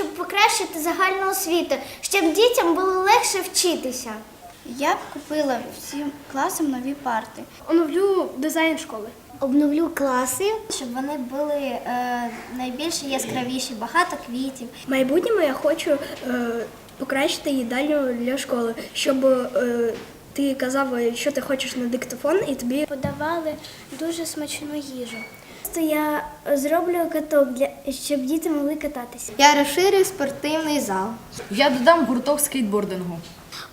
покращити загальну освіту, щоб дітям було легше вчитися. Я б купила всім класам нові парти. Оновлю дизайн школи. Обновлю класи. Щоб вони були е, найбільш яскравіші, багато квітів. В майбутньому я хочу е, покращити їдальню для школи, щоб е, ти казав, що ти хочеш на диктофон, і тобі Подавали дуже смачну їжу. То я зроблю каток, для, щоб діти могли кататися. Я розширю спортивний зал. Я додам гурток скейтбордингу.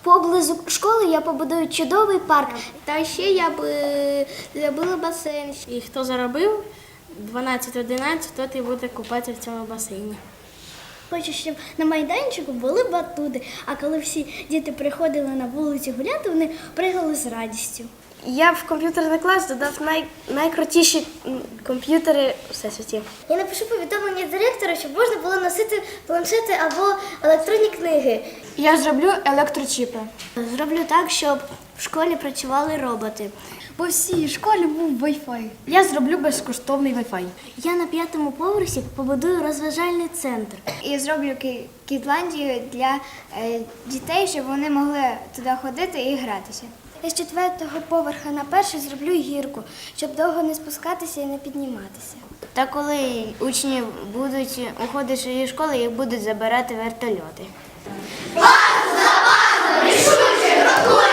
Поблизу школи я побудую чудовий парк. Та ще я б е, зробила басейн. І хто заробив 12-11, той і буде купатися в цьому басейні. Хочу, щоб на майданчику були батути, а коли всі діти приходили на вулицю гуляти, вони пригали з радістю. Я в комп'ютерний клас додав най, найкрутіші комп'ютери у всесвіті. Я напишу повідомлення директора, щоб можна було носити планшети або електронні книги. Я зроблю електрочіпи. Зроблю так, щоб в школі працювали роботи. По всій школі був Wi-Fi. Я зроблю безкоштовний Wi-Fi. Я на п'ятому поверсі побудую розважальний центр. І зроблю ки- кідландію для е, дітей, щоб вони могли туди ходити і гратися. Я з четвертого поверха на перший зроблю гірку, щоб довго не спускатися і не підніматися. Та коли учні будуть уходити з цієї школи, їх будуть забирати вертольоти. Рішуче крокуй!